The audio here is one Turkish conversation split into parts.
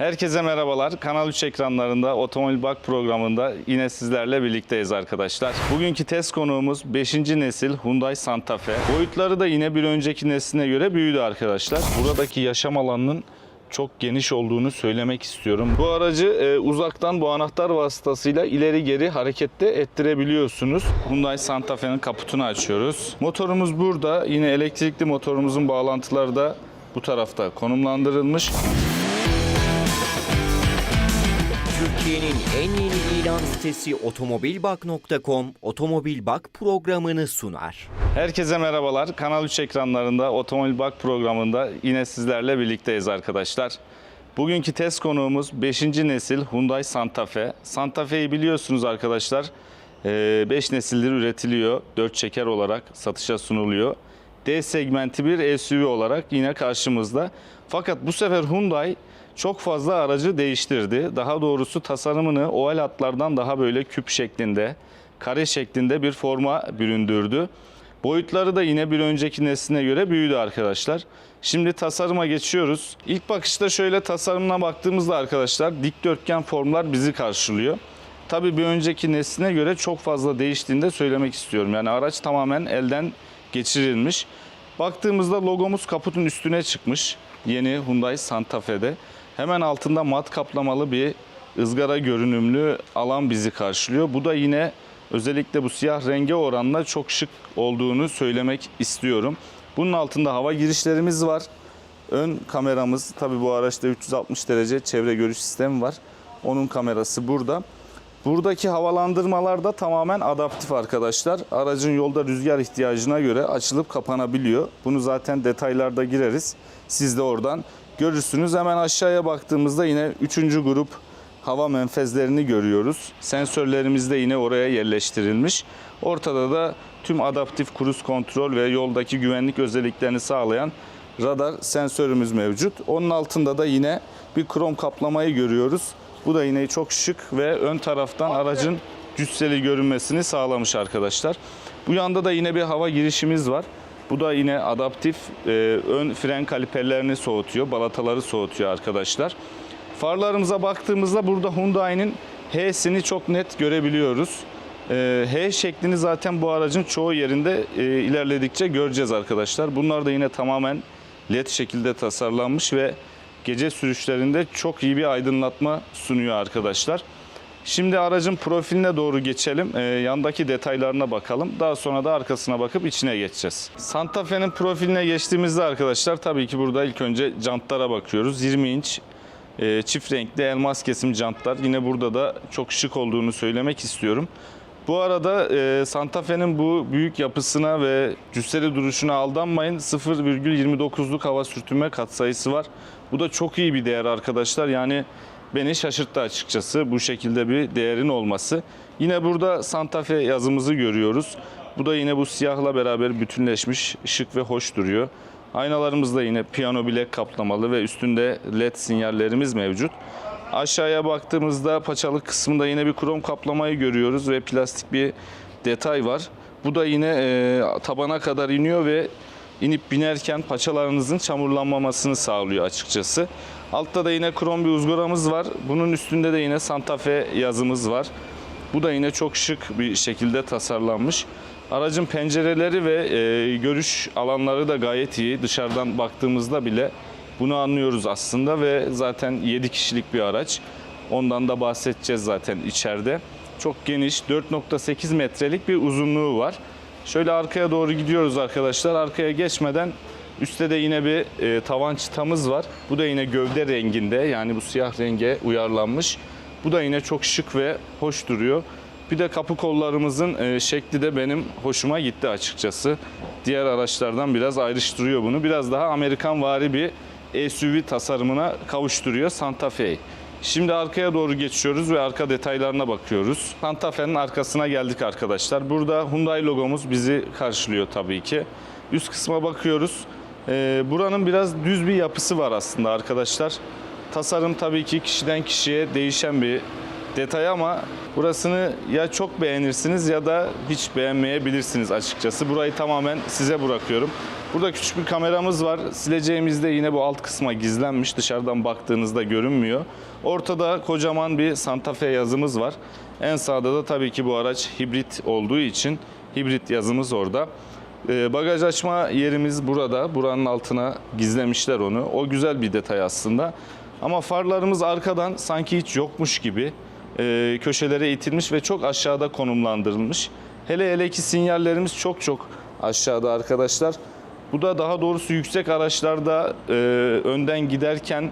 Herkese merhabalar. Kanal 3 ekranlarında Otomobil Bak programında yine sizlerle birlikteyiz arkadaşlar. Bugünkü test konuğumuz 5. nesil Hyundai Santa Fe. Boyutları da yine bir önceki nesline göre büyüdü arkadaşlar. Buradaki yaşam alanının çok geniş olduğunu söylemek istiyorum. Bu aracı e, uzaktan bu anahtar vasıtasıyla ileri geri harekette ettirebiliyorsunuz. Hyundai Santa Fe'nin kaputunu açıyoruz. Motorumuz burada. Yine elektrikli motorumuzun bağlantıları da bu tarafta konumlandırılmış. Türkiye'nin en yeni ilan sitesi otomobilbak.com Otomobil Bak programını sunar. Herkese merhabalar. Kanal 3 ekranlarında Otomobil Bak programında yine sizlerle birlikteyiz arkadaşlar. Bugünkü test konuğumuz 5. nesil Hyundai Santa Fe. Santa Fe'yi biliyorsunuz arkadaşlar. 5 nesildir üretiliyor. 4 çeker olarak satışa sunuluyor. D segmenti bir SUV olarak yine karşımızda. Fakat bu sefer Hyundai çok fazla aracı değiştirdi. Daha doğrusu tasarımını oval hatlardan daha böyle küp şeklinde, kare şeklinde bir forma büründürdü. Boyutları da yine bir önceki nesline göre büyüdü arkadaşlar. Şimdi tasarıma geçiyoruz. İlk bakışta şöyle tasarımına baktığımızda arkadaşlar dikdörtgen formlar bizi karşılıyor. Tabii bir önceki nesline göre çok fazla değiştiğini de söylemek istiyorum. Yani araç tamamen elden geçirilmiş. Baktığımızda logomuz kaputun üstüne çıkmış. Yeni Hyundai Santa Fe'de. Hemen altında mat kaplamalı bir ızgara görünümlü alan bizi karşılıyor. Bu da yine özellikle bu siyah renge oranla çok şık olduğunu söylemek istiyorum. Bunun altında hava girişlerimiz var. Ön kameramız tabi bu araçta 360 derece çevre görüş sistemi var. Onun kamerası burada. Buradaki havalandırmalar da tamamen adaptif arkadaşlar. Aracın yolda rüzgar ihtiyacına göre açılıp kapanabiliyor. Bunu zaten detaylarda gireriz. Siz de oradan görürsünüz. Hemen aşağıya baktığımızda yine 3. grup hava menfezlerini görüyoruz. Sensörlerimiz de yine oraya yerleştirilmiş. Ortada da tüm adaptif kruz kontrol ve yoldaki güvenlik özelliklerini sağlayan radar sensörümüz mevcut. Onun altında da yine bir krom kaplamayı görüyoruz. Bu da yine çok şık ve ön taraftan aracın cüsseli görünmesini sağlamış arkadaşlar. Bu yanda da yine bir hava girişimiz var. Bu da yine adaptif e, ön fren kaliperlerini soğutuyor, balataları soğutuyor arkadaşlar. Farlarımıza baktığımızda burada Hyundai'nin H'sini çok net görebiliyoruz. E, H şeklini zaten bu aracın çoğu yerinde e, ilerledikçe göreceğiz arkadaşlar. Bunlar da yine tamamen led şekilde tasarlanmış ve gece sürüşlerinde çok iyi bir aydınlatma sunuyor arkadaşlar. Şimdi aracın profiline doğru geçelim. Ee, yandaki detaylarına bakalım. Daha sonra da arkasına bakıp içine geçeceğiz. Santa Fe'nin profiline geçtiğimizde arkadaşlar tabii ki burada ilk önce jantlara bakıyoruz. 20 inç e, çift renkli elmas kesim jantlar. Yine burada da çok şık olduğunu söylemek istiyorum. Bu arada e, Santa Fe'nin bu büyük yapısına ve cüsseli duruşuna aldanmayın. 0,29'luk hava sürtünme katsayısı var. Bu da çok iyi bir değer arkadaşlar. Yani beni şaşırttı açıkçası bu şekilde bir değerin olması. Yine burada Santa Fe yazımızı görüyoruz. Bu da yine bu siyahla beraber bütünleşmiş, şık ve hoş duruyor. Aynalarımız da yine piyano bilek kaplamalı ve üstünde led sinyallerimiz mevcut. Aşağıya baktığımızda paçalık kısmında yine bir krom kaplamayı görüyoruz ve plastik bir detay var. Bu da yine e, tabana kadar iniyor ve inip binerken paçalarınızın çamurlanmamasını sağlıyor açıkçası. Altta da yine krom bir ızgaramız var. Bunun üstünde de yine Santa Fe yazımız var. Bu da yine çok şık bir şekilde tasarlanmış. Aracın pencereleri ve e, görüş alanları da gayet iyi. Dışarıdan baktığımızda bile bunu anlıyoruz aslında ve zaten 7 kişilik bir araç. Ondan da bahsedeceğiz zaten içeride. Çok geniş 4.8 metrelik bir uzunluğu var. Şöyle arkaya doğru gidiyoruz arkadaşlar. Arkaya geçmeden üstte de yine bir e, tavan çıtamız var. Bu da yine gövde renginde yani bu siyah renge uyarlanmış. Bu da yine çok şık ve hoş duruyor. Bir de kapı kollarımızın e, şekli de benim hoşuma gitti açıkçası. Diğer araçlardan biraz ayrıştırıyor bunu. Biraz daha Amerikan vari bir SUV tasarımına kavuşturuyor Santa Fe. Şimdi arkaya doğru geçiyoruz ve arka detaylarına bakıyoruz. Santa Fe'nin arkasına geldik arkadaşlar. Burada Hyundai logomuz bizi karşılıyor tabii ki. Üst kısma bakıyoruz. Ee, buranın biraz düz bir yapısı var aslında arkadaşlar. Tasarım tabii ki kişiden kişiye değişen bir detay ama burasını ya çok beğenirsiniz ya da hiç beğenmeyebilirsiniz açıkçası. Burayı tamamen size bırakıyorum. Burada küçük bir kameramız var. Sileceğimizde yine bu alt kısma gizlenmiş. Dışarıdan baktığınızda görünmüyor. Ortada kocaman bir Santa Fe yazımız var. En sağda da tabii ki bu araç hibrit olduğu için hibrit yazımız orada. Ee, bagaj açma yerimiz burada. Buranın altına gizlemişler onu. O güzel bir detay aslında. Ama farlarımız arkadan sanki hiç yokmuş gibi e, köşelere itilmiş ve çok aşağıda konumlandırılmış. Hele hele ki sinyallerimiz çok çok aşağıda arkadaşlar. Bu da daha doğrusu yüksek araçlarda e, önden giderken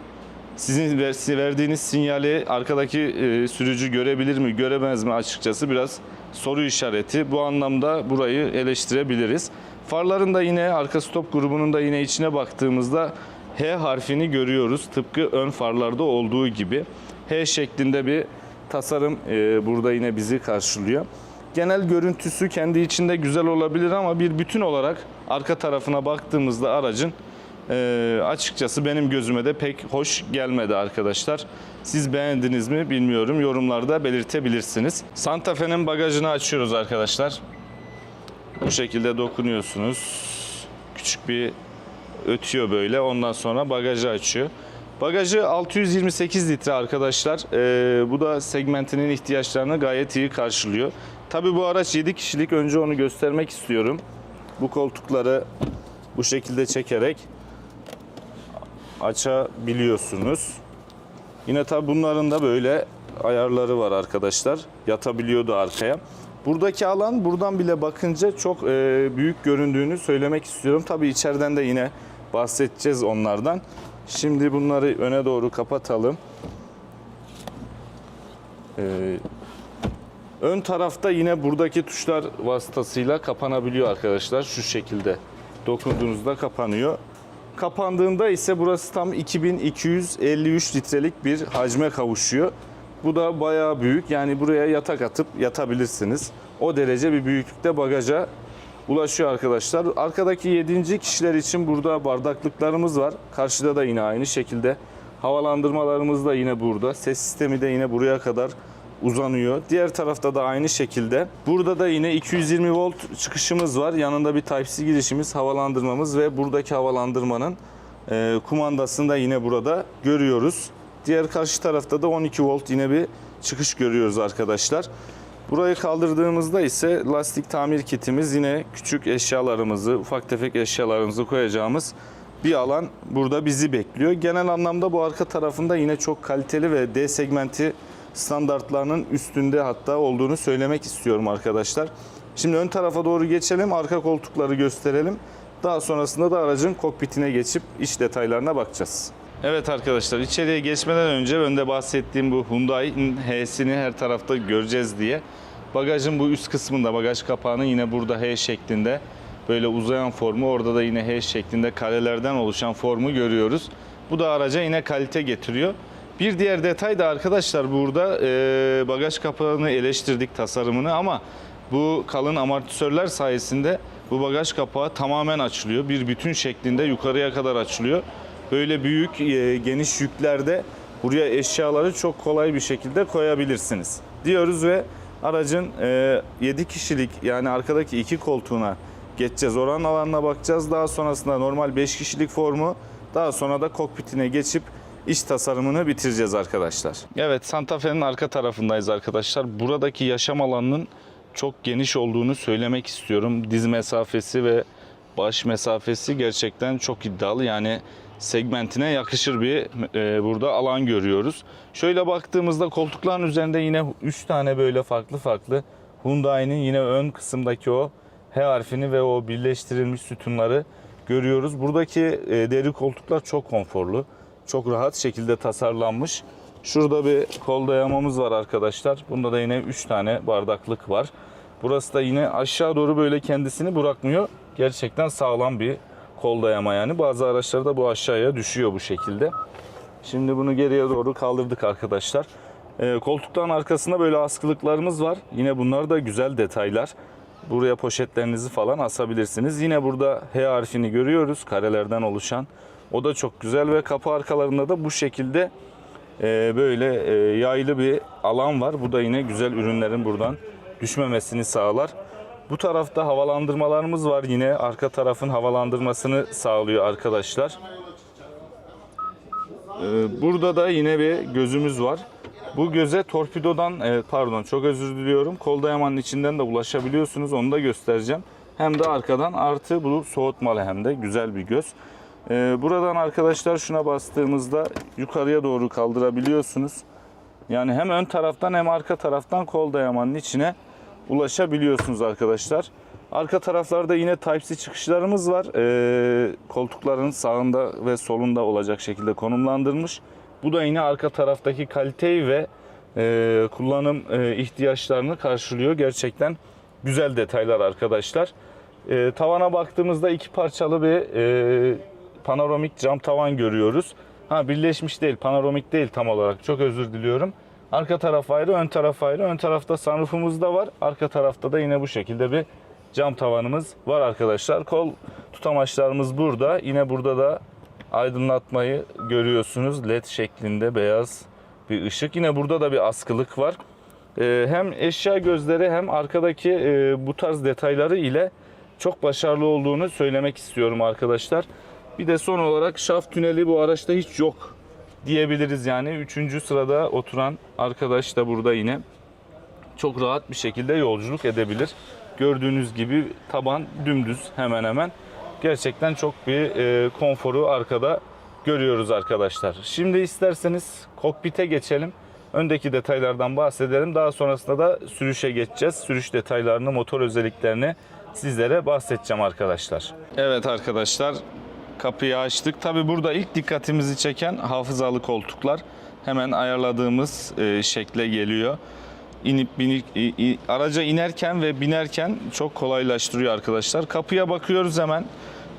sizin ver- verdiğiniz sinyali arkadaki e, sürücü görebilir mi, göremez mi açıkçası biraz soru işareti. Bu anlamda burayı eleştirebiliriz. Farların da yine arka stop grubunun da yine içine baktığımızda H harfini görüyoruz. Tıpkı ön farlarda olduğu gibi. H şeklinde bir tasarım e, burada yine bizi karşılıyor. Genel görüntüsü kendi içinde güzel olabilir ama bir bütün olarak arka tarafına baktığımızda aracın ee, açıkçası benim gözüme de pek hoş gelmedi arkadaşlar. Siz beğendiniz mi bilmiyorum. Yorumlarda belirtebilirsiniz. Santa Fe'nin bagajını açıyoruz arkadaşlar. Bu şekilde dokunuyorsunuz. Küçük bir ötüyor böyle. Ondan sonra bagajı açıyor. Bagajı 628 litre arkadaşlar. Ee, bu da segmentinin ihtiyaçlarını gayet iyi karşılıyor. Tabii bu araç 7 kişilik. Önce onu göstermek istiyorum. Bu koltukları bu şekilde çekerek açabiliyorsunuz. Yine tabi bunların da böyle ayarları var arkadaşlar. Yatabiliyordu arkaya. Buradaki alan buradan bile bakınca çok e, büyük göründüğünü söylemek istiyorum. Tabi içeriden de yine bahsedeceğiz onlardan. Şimdi bunları öne doğru kapatalım. E, ön tarafta yine buradaki tuşlar vasıtasıyla kapanabiliyor arkadaşlar. Şu şekilde dokunduğunuzda kapanıyor. Kapandığında ise burası tam 2253 litrelik bir hacme kavuşuyor. Bu da bayağı büyük. Yani buraya yatak atıp yatabilirsiniz. O derece bir büyüklükte bagaja ulaşıyor arkadaşlar. Arkadaki 7. kişiler için burada bardaklıklarımız var. Karşıda da yine aynı şekilde. Havalandırmalarımız da yine burada. Ses sistemi de yine buraya kadar uzanıyor. Diğer tarafta da aynı şekilde. Burada da yine 220 volt çıkışımız var. Yanında bir Type-C girişimiz, havalandırmamız ve buradaki havalandırmanın e, kumandasını da yine burada görüyoruz. Diğer karşı tarafta da 12 volt yine bir çıkış görüyoruz arkadaşlar. Burayı kaldırdığımızda ise lastik tamir kitimiz yine küçük eşyalarımızı, ufak tefek eşyalarımızı koyacağımız bir alan burada bizi bekliyor. Genel anlamda bu arka tarafında yine çok kaliteli ve D segmenti standartlarının üstünde hatta olduğunu söylemek istiyorum arkadaşlar. Şimdi ön tarafa doğru geçelim, arka koltukları gösterelim. Daha sonrasında da aracın kokpitine geçip iç detaylarına bakacağız. Evet arkadaşlar içeriye geçmeden önce önde bahsettiğim bu Hyundai'nin H'sini her tarafta göreceğiz diye. Bagajın bu üst kısmında bagaj kapağının yine burada H şeklinde böyle uzayan formu orada da yine H şeklinde karelerden oluşan formu görüyoruz. Bu da araca yine kalite getiriyor. Bir diğer detay da arkadaşlar burada e, bagaj kapağını eleştirdik tasarımını ama bu kalın amortisörler sayesinde bu bagaj kapağı tamamen açılıyor. Bir bütün şeklinde yukarıya kadar açılıyor. Böyle büyük e, geniş yüklerde buraya eşyaları çok kolay bir şekilde koyabilirsiniz. Diyoruz ve aracın e, 7 kişilik yani arkadaki iki koltuğuna geçeceğiz. Oranın alanına bakacağız. Daha sonrasında normal 5 kişilik formu daha sonra da kokpitine geçip iç tasarımını bitireceğiz arkadaşlar. Evet Santa Fe'nin arka tarafındayız arkadaşlar. Buradaki yaşam alanının çok geniş olduğunu söylemek istiyorum. Diz mesafesi ve baş mesafesi gerçekten çok iddialı. Yani segmentine yakışır bir e, burada alan görüyoruz. Şöyle baktığımızda koltukların üzerinde yine 3 tane böyle farklı farklı Hyundai'nin yine ön kısımdaki o H harfini ve o birleştirilmiş sütunları görüyoruz. Buradaki e, deri koltuklar çok konforlu. Çok rahat şekilde tasarlanmış. Şurada bir kol dayamamız var arkadaşlar. Bunda da yine 3 tane bardaklık var. Burası da yine aşağı doğru böyle kendisini bırakmıyor. Gerçekten sağlam bir kol dayama yani. Bazı araçlarda bu aşağıya düşüyor bu şekilde. Şimdi bunu geriye doğru kaldırdık arkadaşlar. Ee, koltukların arkasında böyle askılıklarımız var. Yine bunlar da güzel detaylar. Buraya poşetlerinizi falan asabilirsiniz. Yine burada H harfini görüyoruz karelerden oluşan. O da çok güzel ve kapı arkalarında da bu şekilde e, böyle e, yaylı bir alan var. Bu da yine güzel ürünlerin buradan düşmemesini sağlar. Bu tarafta havalandırmalarımız var. Yine arka tarafın havalandırmasını sağlıyor arkadaşlar. Ee, Burada da yine bir gözümüz var. Bu göze torpidodan, e, pardon çok özür diliyorum. Kol dayamanın içinden de ulaşabiliyorsunuz. Onu da göstereceğim. Hem de arkadan artı bu soğutmalı hem de güzel bir göz. Ee, Buradan arkadaşlar şuna bastığımızda yukarıya doğru kaldırabiliyorsunuz. Yani hem ön taraftan hem arka taraftan kol dayamanın içine ulaşabiliyorsunuz arkadaşlar. Arka taraflarda yine Type-C çıkışlarımız var. Ee, koltukların sağında ve solunda olacak şekilde konumlandırılmış. Bu da yine arka taraftaki kaliteyi ve e, kullanım e, ihtiyaçlarını karşılıyor. Gerçekten güzel detaylar arkadaşlar. E, tavana baktığımızda iki parçalı bir e, panoramik cam tavan görüyoruz. Ha birleşmiş değil, panoramik değil tam olarak. Çok özür diliyorum. Arka taraf ayrı, ön taraf ayrı. Ön tarafta sunroofumuz da var. Arka tarafta da yine bu şekilde bir cam tavanımız var arkadaşlar. Kol tutamaçlarımız burada. Yine burada da aydınlatmayı görüyorsunuz. LED şeklinde beyaz bir ışık. Yine burada da bir askılık var. Ee, hem eşya gözleri hem arkadaki e, bu tarz detayları ile çok başarılı olduğunu söylemek istiyorum arkadaşlar. Bir de son olarak şaft tüneli bu araçta hiç yok diyebiliriz yani. Üçüncü sırada oturan arkadaş da burada yine çok rahat bir şekilde yolculuk edebilir. Gördüğünüz gibi taban dümdüz hemen hemen. Gerçekten çok bir e, konforu arkada görüyoruz arkadaşlar. Şimdi isterseniz kokpite geçelim. Öndeki detaylardan bahsedelim. Daha sonrasında da sürüşe geçeceğiz. Sürüş detaylarını, motor özelliklerini sizlere bahsedeceğim arkadaşlar. Evet arkadaşlar kapıyı açtık. Tabi burada ilk dikkatimizi çeken hafızalı koltuklar. Hemen ayarladığımız e, şekle geliyor. İnip binip i- i- araca inerken ve binerken çok kolaylaştırıyor arkadaşlar. Kapıya bakıyoruz hemen.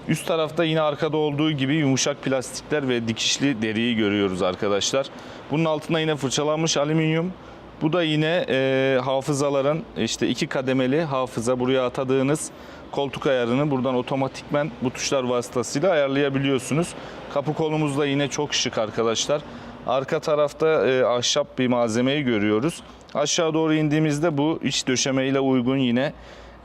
Üst tarafta yine arkada olduğu gibi yumuşak plastikler ve dikişli deriyi görüyoruz arkadaşlar. Bunun altında yine fırçalanmış alüminyum. Bu da yine e, hafızaların işte iki kademeli hafıza buraya atadığınız koltuk ayarını buradan otomatikmen bu tuşlar vasıtasıyla ayarlayabiliyorsunuz. Kapı kolumuz da yine çok şık arkadaşlar. Arka tarafta e, ahşap bir malzemeyi görüyoruz. Aşağı doğru indiğimizde bu iç döşemeyle uygun yine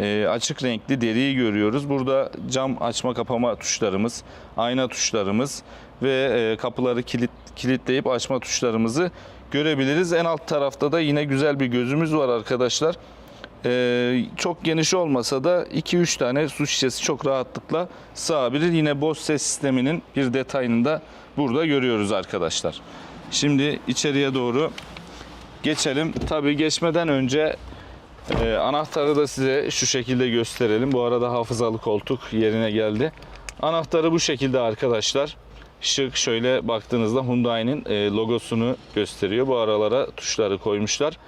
e, açık renkli deriyi görüyoruz. Burada cam açma kapama tuşlarımız, ayna tuşlarımız ve e, kapıları kilit kilitleyip açma tuşlarımızı görebiliriz. En alt tarafta da yine güzel bir gözümüz var arkadaşlar. Ee, çok geniş olmasa da 2-3 tane su şişesi çok rahatlıkla sığabilir. Yine Bose ses sisteminin bir detayını da burada görüyoruz arkadaşlar. Şimdi içeriye doğru geçelim. Tabii geçmeden önce e, anahtarı da size şu şekilde gösterelim. Bu arada hafızalı koltuk yerine geldi. Anahtarı bu şekilde arkadaşlar. Şık şöyle baktığınızda Hyundai'nin e, logosunu gösteriyor. Bu aralara tuşları koymuşlar.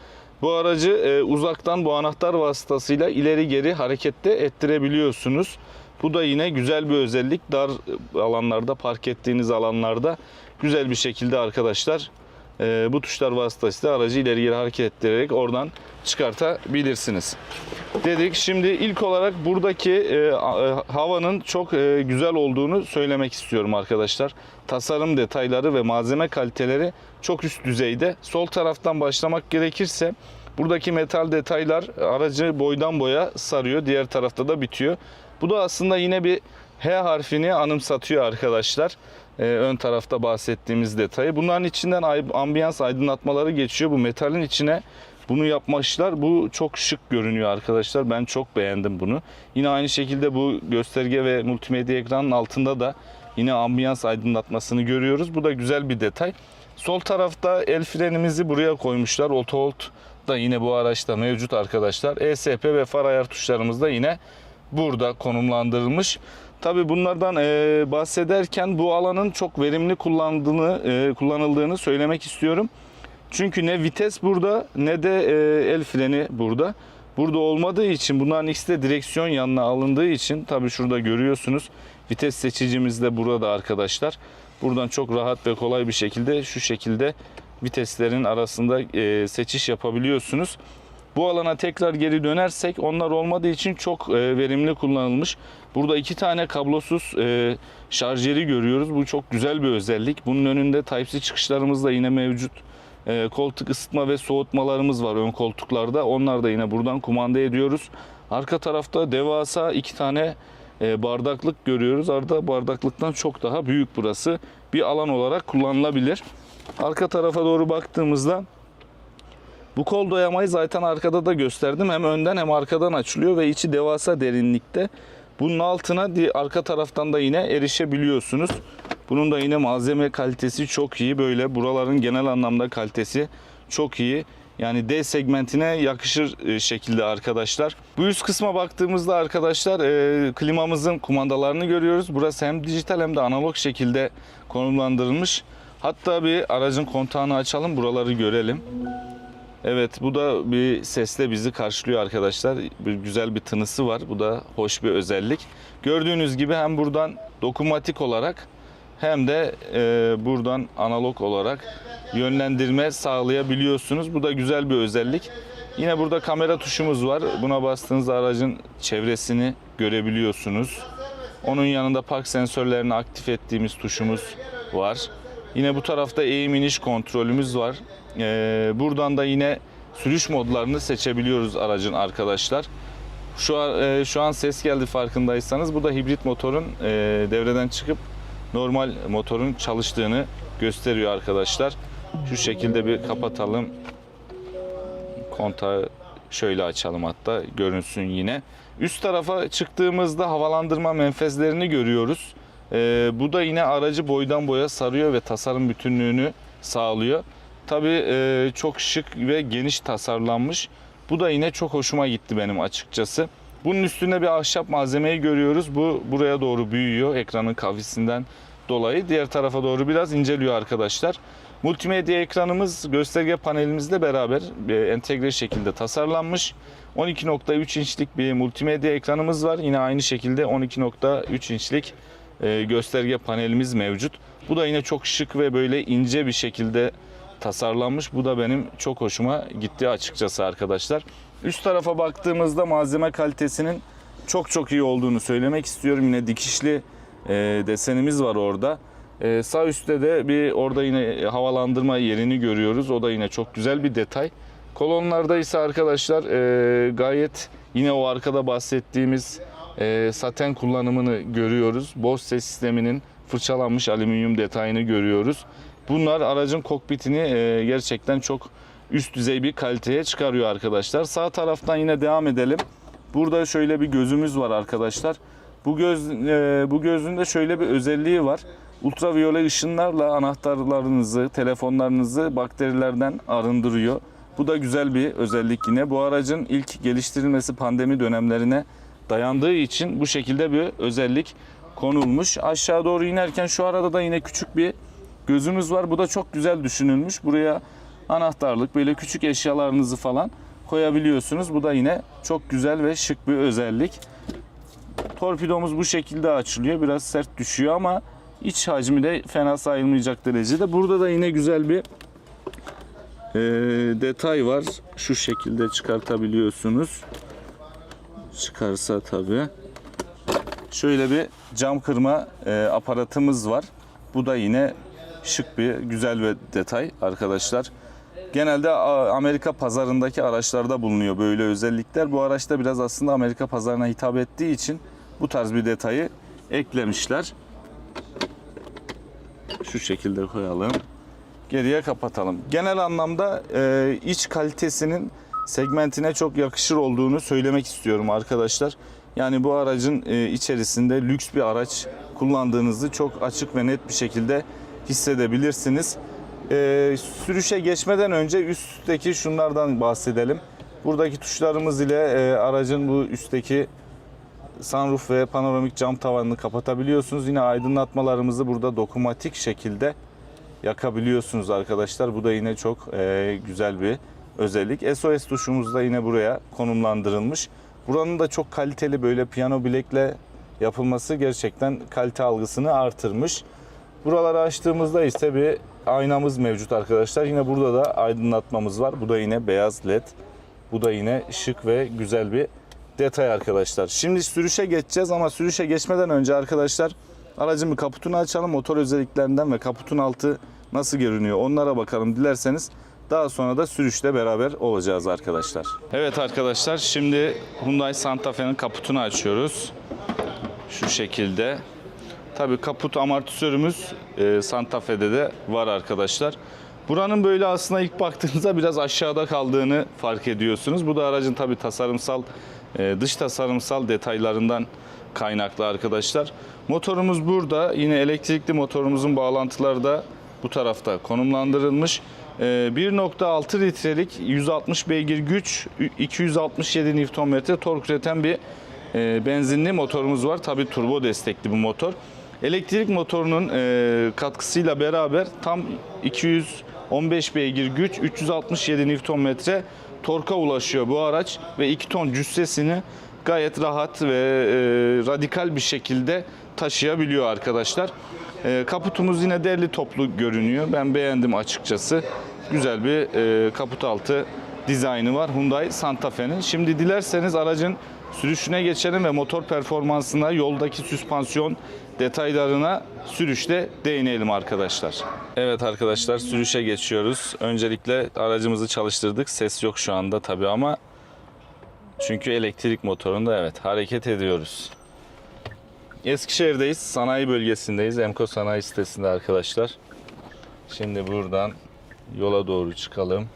Bu aracı e, uzaktan bu anahtar vasıtasıyla ileri geri harekette ettirebiliyorsunuz. Bu da yine güzel bir özellik. Dar alanlarda, park ettiğiniz alanlarda güzel bir şekilde arkadaşlar e, bu tuşlar vasıtasıyla aracı ileri geri hareket ettirerek oradan çıkartabilirsiniz. Dedik. Şimdi ilk olarak buradaki e, e, havanın çok e, güzel olduğunu söylemek istiyorum arkadaşlar. Tasarım detayları ve malzeme kaliteleri çok üst düzeyde. Sol taraftan başlamak gerekirse buradaki metal detaylar aracı boydan boya sarıyor. Diğer tarafta da bitiyor. Bu da aslında yine bir H harfini anımsatıyor arkadaşlar. Ee, ön tarafta bahsettiğimiz detayı. Bunların içinden ambiyans aydınlatmaları geçiyor. Bu metalin içine bunu yapmışlar. Bu çok şık görünüyor arkadaşlar. Ben çok beğendim bunu. Yine aynı şekilde bu gösterge ve multimedya ekranın altında da yine ambiyans aydınlatmasını görüyoruz. Bu da güzel bir detay. Sol tarafta el frenimizi buraya koymuşlar. Auto hold da yine bu araçta mevcut arkadaşlar. ESP ve far ayar tuşlarımız da yine burada konumlandırılmış. Tabi bunlardan e, bahsederken bu alanın çok verimli kullandığını, e, kullanıldığını söylemek istiyorum. Çünkü ne vites burada ne de e, el freni burada. Burada olmadığı için bunların ikisi de direksiyon yanına alındığı için tabi şurada görüyorsunuz. Vites seçicimiz de burada arkadaşlar. Buradan çok rahat ve kolay bir şekilde şu şekilde viteslerin arasında e, seçiş yapabiliyorsunuz. Bu alana tekrar geri dönersek onlar olmadığı için çok e, verimli kullanılmış. Burada iki tane kablosuz e, şarjeri görüyoruz. Bu çok güzel bir özellik. Bunun önünde Type-C çıkışlarımız da yine mevcut. E, koltuk ısıtma ve soğutmalarımız var ön koltuklarda. Onlar da yine buradan kumanda ediyoruz. Arka tarafta devasa iki tane e, bardaklık görüyoruz. Arada bardaklıktan çok daha büyük burası. Bir alan olarak kullanılabilir. Arka tarafa doğru baktığımızda bu kol doyamayı zaten arkada da gösterdim. Hem önden hem arkadan açılıyor ve içi devasa derinlikte. Bunun altına arka taraftan da yine erişebiliyorsunuz. Bunun da yine malzeme kalitesi çok iyi. Böyle buraların genel anlamda kalitesi çok iyi. Yani D segmentine yakışır e, şekilde arkadaşlar. Bu üst kısma baktığımızda arkadaşlar e, klimamızın kumandalarını görüyoruz. Burası hem dijital hem de analog şekilde konumlandırılmış. Hatta bir aracın kontağını açalım buraları görelim. Evet bu da bir sesle bizi karşılıyor arkadaşlar. Bir güzel bir tınısı var. Bu da hoş bir özellik. Gördüğünüz gibi hem buradan dokunmatik olarak hem de e, buradan analog olarak yönlendirme sağlayabiliyorsunuz. Bu da güzel bir özellik. Yine burada kamera tuşumuz var. Buna bastığınızda aracın çevresini görebiliyorsunuz. Onun yanında park sensörlerini aktif ettiğimiz tuşumuz var. Yine bu tarafta eğim iniş kontrolümüz var. Ee, buradan da yine sürüş modlarını seçebiliyoruz aracın arkadaşlar. Şu an, e, şu an ses geldi farkındaysanız. Bu da hibrit motorun e, devreden çıkıp normal motorun çalıştığını gösteriyor arkadaşlar. Şu şekilde bir kapatalım. Kontağı şöyle açalım hatta görünsün yine. Üst tarafa çıktığımızda havalandırma menfezlerini görüyoruz. Ee, bu da yine aracı boydan boya sarıyor ve tasarım bütünlüğünü sağlıyor. Tabii e, çok şık ve geniş tasarlanmış. Bu da yine çok hoşuma gitti benim açıkçası. Bunun üstünde bir ahşap malzemeyi görüyoruz. Bu buraya doğru büyüyor ekranın kavisinden dolayı. Diğer tarafa doğru biraz inceliyor arkadaşlar. Multimedya ekranımız gösterge panelimizle beraber e, entegre şekilde tasarlanmış. 12.3 inçlik bir multimedya ekranımız var. Yine aynı şekilde 12.3 inçlik e, gösterge panelimiz mevcut. Bu da yine çok şık ve böyle ince bir şekilde tasarlanmış. Bu da benim çok hoşuma gitti açıkçası arkadaşlar. Üst tarafa baktığımızda malzeme kalitesinin çok çok iyi olduğunu söylemek istiyorum. Yine dikişli e, desenimiz var orada. E, sağ üstte de bir orada yine havalandırma yerini görüyoruz. O da yine çok güzel bir detay. Kolonlarda ise arkadaşlar e, gayet yine o arkada bahsettiğimiz e, saten kullanımını görüyoruz. Bose sisteminin fırçalanmış alüminyum detayını görüyoruz. Bunlar aracın kokpitini e, gerçekten çok üst düzey bir kaliteye çıkarıyor arkadaşlar. Sağ taraftan yine devam edelim. Burada şöyle bir gözümüz var arkadaşlar. Bu göz e, bu gözün de şöyle bir özelliği var. Ultraviyole ışınlarla anahtarlarınızı, telefonlarınızı bakterilerden arındırıyor. Bu da güzel bir özellik yine. Bu aracın ilk geliştirilmesi pandemi dönemlerine dayandığı için bu şekilde bir özellik konulmuş. Aşağı doğru inerken şu arada da yine küçük bir gözümüz var. Bu da çok güzel düşünülmüş. Buraya anahtarlık, böyle küçük eşyalarınızı falan koyabiliyorsunuz. Bu da yine çok güzel ve şık bir özellik. Torpidomuz bu şekilde açılıyor. Biraz sert düşüyor ama iç hacmi de fena sayılmayacak derecede. Burada da yine güzel bir e, detay var. Şu şekilde çıkartabiliyorsunuz. Çıkarsa tabii. Şöyle bir cam kırma e, aparatımız var. Bu da yine şık bir güzel bir detay arkadaşlar. Genelde Amerika pazarındaki araçlarda bulunuyor böyle özellikler. Bu araçta biraz aslında Amerika pazarına hitap ettiği için bu tarz bir detayı eklemişler. Şu şekilde koyalım. Geriye kapatalım. Genel anlamda e, iç kalitesinin segmentine çok yakışır olduğunu söylemek istiyorum arkadaşlar. Yani bu aracın e, içerisinde lüks bir araç kullandığınızı çok açık ve net bir şekilde hissedebilirsiniz. E, sürüşe geçmeden önce üstteki şunlardan bahsedelim. Buradaki tuşlarımız ile e, aracın bu üstteki sunroof ve panoramik cam tavanını kapatabiliyorsunuz. Yine aydınlatmalarımızı burada dokunmatik şekilde yakabiliyorsunuz arkadaşlar. Bu da yine çok güzel bir özellik. SOS tuşumuz da yine buraya konumlandırılmış. Buranın da çok kaliteli böyle piyano bilekle yapılması gerçekten kalite algısını artırmış. Buraları açtığımızda ise bir aynamız mevcut arkadaşlar. Yine burada da aydınlatmamız var. Bu da yine beyaz led Bu da yine şık ve güzel bir detay arkadaşlar. Şimdi sürüşe geçeceğiz ama sürüşe geçmeden önce arkadaşlar aracın bir kaputunu açalım. Motor özelliklerinden ve kaputun altı nasıl görünüyor onlara bakalım dilerseniz. Daha sonra da sürüşle beraber olacağız arkadaşlar. Evet arkadaşlar şimdi Hyundai Santa Fe'nin kaputunu açıyoruz. Şu şekilde. Tabii kaput amortisörümüz e, Santa Fe'de de var arkadaşlar. Buranın böyle aslında ilk baktığınızda biraz aşağıda kaldığını fark ediyorsunuz. Bu da aracın tabii tasarımsal, e, dış tasarımsal detaylarından kaynaklı arkadaşlar. Motorumuz burada. Yine elektrikli motorumuzun bağlantıları da bu tarafta konumlandırılmış. E, 1.6 litrelik 160 beygir güç, 267 Nm tork üreten bir e, benzinli motorumuz var. Tabii turbo destekli bu motor. Elektrik motorunun e, katkısıyla beraber tam 215 beygir güç, 367 Nm torka ulaşıyor bu araç ve 2 ton cüssesini gayet rahat ve e, radikal bir şekilde taşıyabiliyor arkadaşlar. E, kaputumuz yine derli toplu görünüyor. Ben beğendim açıkçası. Güzel bir e, kaput altı dizaynı var Hyundai Santa Fe'nin. Şimdi dilerseniz aracın sürüşüne geçelim ve motor performansına, yoldaki süspansiyon detaylarına sürüşte değinelim arkadaşlar. Evet arkadaşlar sürüşe geçiyoruz. Öncelikle aracımızı çalıştırdık. Ses yok şu anda tabii ama çünkü elektrik motorunda evet hareket ediyoruz. Eskişehir'deyiz. Sanayi bölgesindeyiz. Emko Sanayi sitesinde arkadaşlar. Şimdi buradan yola doğru çıkalım.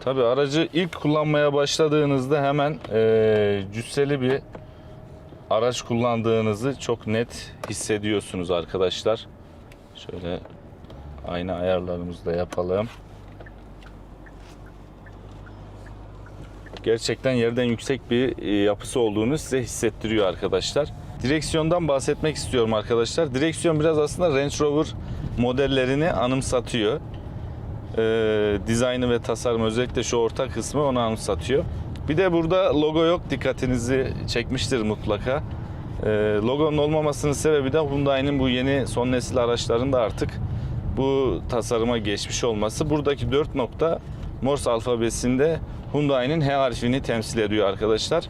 Tabi aracı ilk kullanmaya başladığınızda hemen eee cüsseli bir araç kullandığınızı çok net hissediyorsunuz arkadaşlar. Şöyle aynı ayarlarımızı da yapalım. Gerçekten yerden yüksek bir e, yapısı olduğunu size hissettiriyor arkadaşlar. Direksiyondan bahsetmek istiyorum arkadaşlar. Direksiyon biraz aslında Range Rover modellerini anımsatıyor e, dizaynı ve tasarım özellikle şu orta kısmı onu anımsatıyor. Bir de burada logo yok dikkatinizi çekmiştir mutlaka. E, logonun olmamasının sebebi de Hyundai'nin bu yeni son nesil araçlarında artık bu tasarıma geçmiş olması. Buradaki 4 nokta Morse alfabesinde Hyundai'nin H harfini temsil ediyor arkadaşlar.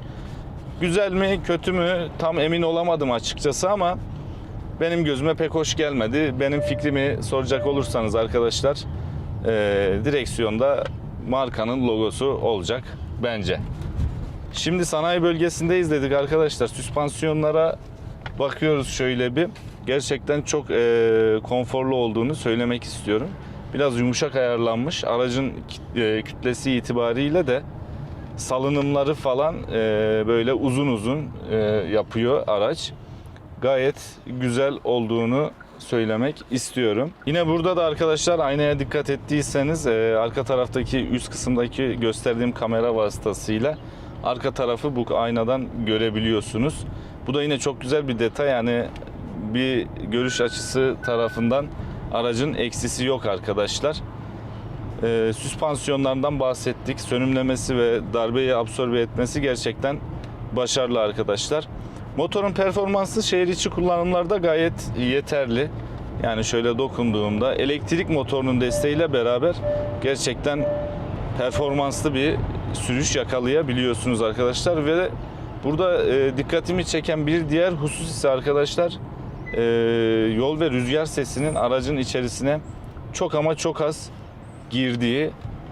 Güzel mi kötü mü tam emin olamadım açıkçası ama benim gözüme pek hoş gelmedi. Benim fikrimi soracak olursanız arkadaşlar e, direksiyonda markanın logosu olacak bence. Şimdi sanayi bölgesindeyiz dedik arkadaşlar. Süspansiyonlara bakıyoruz şöyle bir. Gerçekten çok e, konforlu olduğunu söylemek istiyorum. Biraz yumuşak ayarlanmış. Aracın e, kütlesi itibariyle de salınımları falan e, böyle uzun uzun e, yapıyor araç. Gayet güzel olduğunu söylemek istiyorum. Yine burada da arkadaşlar aynaya dikkat ettiyseniz arka taraftaki üst kısımdaki gösterdiğim kamera vasıtasıyla arka tarafı bu aynadan görebiliyorsunuz. Bu da yine çok güzel bir detay yani bir görüş açısı tarafından aracın eksisi yok arkadaşlar. E, süspansiyonlardan bahsettik. Sönümlemesi ve darbeyi absorbe etmesi gerçekten başarılı arkadaşlar. Motorun performansı şehir içi kullanımlarda gayet yeterli. Yani şöyle dokunduğumda elektrik motorunun desteğiyle beraber gerçekten performanslı bir sürüş yakalayabiliyorsunuz arkadaşlar ve burada e, dikkatimi çeken bir diğer husus ise arkadaşlar e, yol ve rüzgar sesinin aracın içerisine çok ama çok az girdiği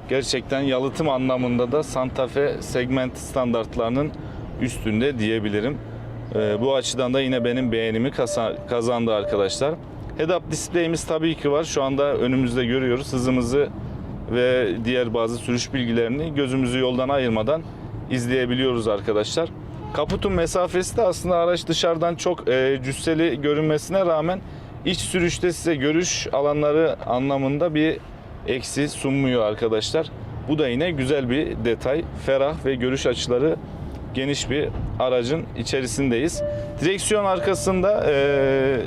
gerçekten yalıtım anlamında da Santa Fe segment standartlarının üstünde diyebilirim. Ee, bu açıdan da yine benim beğenimi kazandı arkadaşlar. Head-up display'imiz tabii ki var. Şu anda önümüzde görüyoruz. Hızımızı ve diğer bazı sürüş bilgilerini gözümüzü yoldan ayırmadan izleyebiliyoruz arkadaşlar. Kaputun mesafesi de aslında araç dışarıdan çok e, cüsseli görünmesine rağmen iç sürüşte size görüş alanları anlamında bir eksi sunmuyor arkadaşlar. Bu da yine güzel bir detay. Ferah ve görüş açıları geniş bir aracın içerisindeyiz. Direksiyon arkasında e,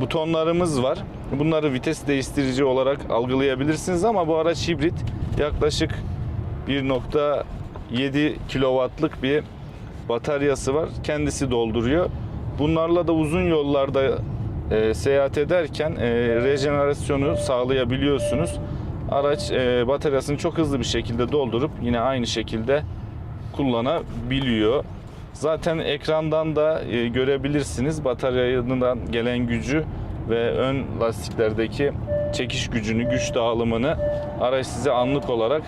butonlarımız var. Bunları vites değiştirici olarak algılayabilirsiniz ama bu araç hibrit. Yaklaşık 1.7 kW'lık bir bataryası var. Kendisi dolduruyor. Bunlarla da uzun yollarda e, seyahat ederken e, rejenerasyonu sağlayabiliyorsunuz. Araç e, bataryasını çok hızlı bir şekilde doldurup yine aynı şekilde kullanabiliyor. Zaten ekrandan da e, görebilirsiniz bataryadan gelen gücü ve ön lastiklerdeki çekiş gücünü, güç dağılımını araç size anlık olarak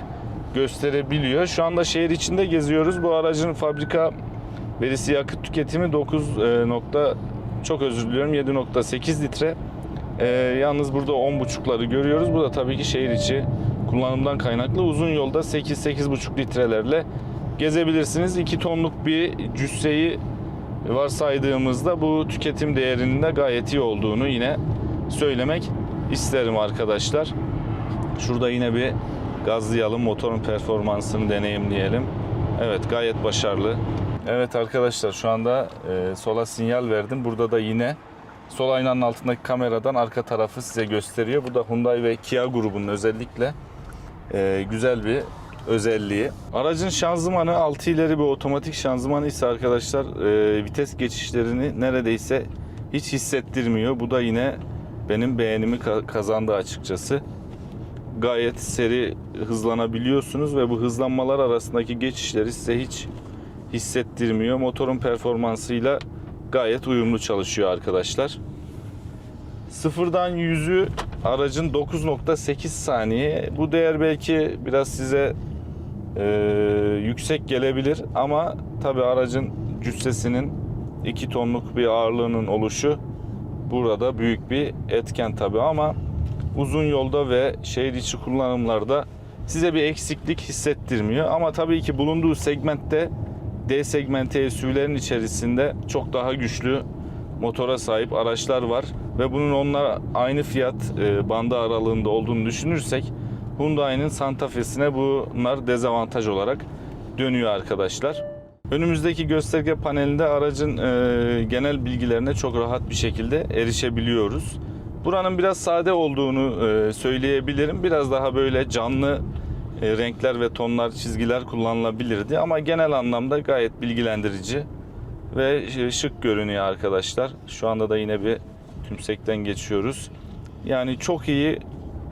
gösterebiliyor. Şu anda şehir içinde geziyoruz. Bu aracın fabrika verisi yakıt tüketimi 9 e, nokta çok özür diliyorum 7.8 litre. E, yalnız burada 10.5'ları görüyoruz. Bu da tabii ki şehir içi kullanımdan kaynaklı. Uzun yolda 8-8.5 litrelerle gezebilirsiniz. 2 tonluk bir cüsseyi varsaydığımızda bu tüketim değerinin de gayet iyi olduğunu yine söylemek isterim arkadaşlar. Şurada yine bir gazlayalım motorun performansını deneyimleyelim. Evet gayet başarılı. Evet arkadaşlar şu anda e, sola sinyal verdim. Burada da yine sol aynanın altındaki kameradan arka tarafı size gösteriyor. Bu da Hyundai ve Kia grubunun özellikle e, güzel bir özelliği. Aracın şanzımanı 6 ileri bir otomatik şanzımanı ise arkadaşlar e, vites geçişlerini neredeyse hiç hissettirmiyor. Bu da yine benim beğenimi ka- kazandı açıkçası. Gayet seri hızlanabiliyorsunuz ve bu hızlanmalar arasındaki geçişleri size hiç hissettirmiyor. Motorun performansıyla gayet uyumlu çalışıyor arkadaşlar. Sıfırdan 100'ü aracın 9.8 saniye. Bu değer belki biraz size e, yüksek gelebilir ama tabi aracın cüssesinin 2 tonluk bir ağırlığının oluşu burada büyük bir etken tabi ama uzun yolda ve şehir içi kullanımlarda size bir eksiklik hissettirmiyor. Ama tabii ki bulunduğu segmentte D segmenti SUV'lerin içerisinde çok daha güçlü motora sahip araçlar var ve bunun onunla aynı fiyat e, bandı aralığında olduğunu düşünürsek Hyundai'nin Santa Fe'sine bunlar dezavantaj olarak dönüyor arkadaşlar. Önümüzdeki gösterge panelinde aracın e, genel bilgilerine çok rahat bir şekilde erişebiliyoruz. Buranın biraz sade olduğunu e, söyleyebilirim. Biraz daha böyle canlı e, renkler ve tonlar, çizgiler kullanılabilirdi ama genel anlamda gayet bilgilendirici ve şık görünüyor arkadaşlar. Şu anda da yine bir tümsekten geçiyoruz. Yani çok iyi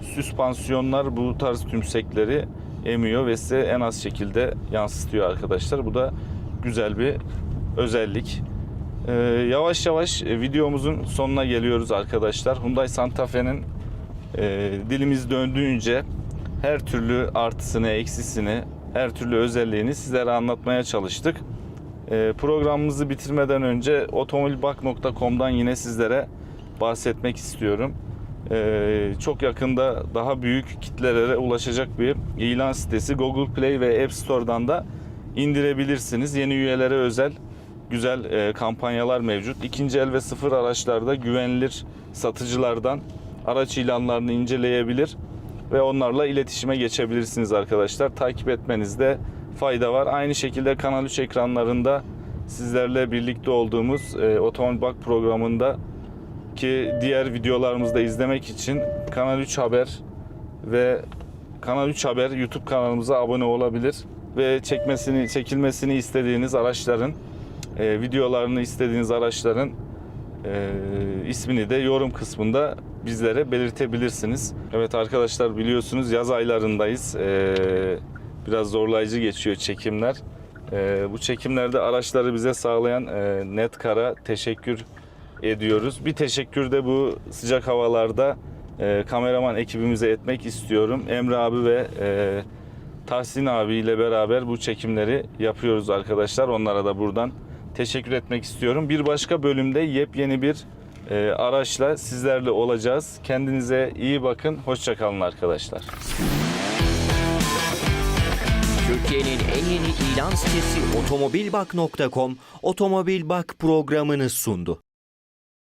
süspansiyonlar bu tarz tümsekleri emiyor ve size en az şekilde yansıtıyor arkadaşlar. Bu da güzel bir özellik. Ee, yavaş yavaş e, videomuzun sonuna geliyoruz arkadaşlar. Hyundai Santa Fe'nin e, dilimiz döndüğünce her türlü artısını, eksisini, her türlü özelliğini sizlere anlatmaya çalıştık. E, programımızı bitirmeden önce otomobilbak.com'dan yine sizlere bahsetmek istiyorum. E, çok yakında daha büyük kitlelere ulaşacak bir ilan sitesi Google Play ve App Store'dan da indirebilirsiniz. Yeni üyelere özel güzel e, kampanyalar mevcut. İkinci el ve sıfır araçlarda güvenilir satıcılardan araç ilanlarını inceleyebilir ve onlarla iletişime geçebilirsiniz arkadaşlar. Takip etmenizde fayda var. Aynı şekilde Kanal 3 ekranlarında sizlerle birlikte olduğumuz e, Otomobil Bak programında ki diğer videolarımızda izlemek için Kanal 3 Haber ve Kanal 3 Haber YouTube kanalımıza abone olabilir ve çekmesini çekilmesini istediğiniz araçların e, videolarını istediğiniz araçların e, ismini de yorum kısmında bizlere belirtebilirsiniz. Evet arkadaşlar biliyorsunuz yaz aylarındayız. E, biraz zorlayıcı geçiyor çekimler. E, bu çekimlerde araçları bize sağlayan e, Netcar'a teşekkür ediyoruz. Bir teşekkür de bu sıcak havalarda e, kameraman ekibimize etmek istiyorum. Emre abi ve e, Tahsin abiyle beraber bu çekimleri yapıyoruz arkadaşlar. Onlara da buradan teşekkür etmek istiyorum. Bir başka bölümde yepyeni bir e, araçla sizlerle olacağız. Kendinize iyi bakın. Hoşçakalın arkadaşlar. Türkiye'nin en yeni ilan sitesi otomobilbak.com Otomobil Bak programını sundu.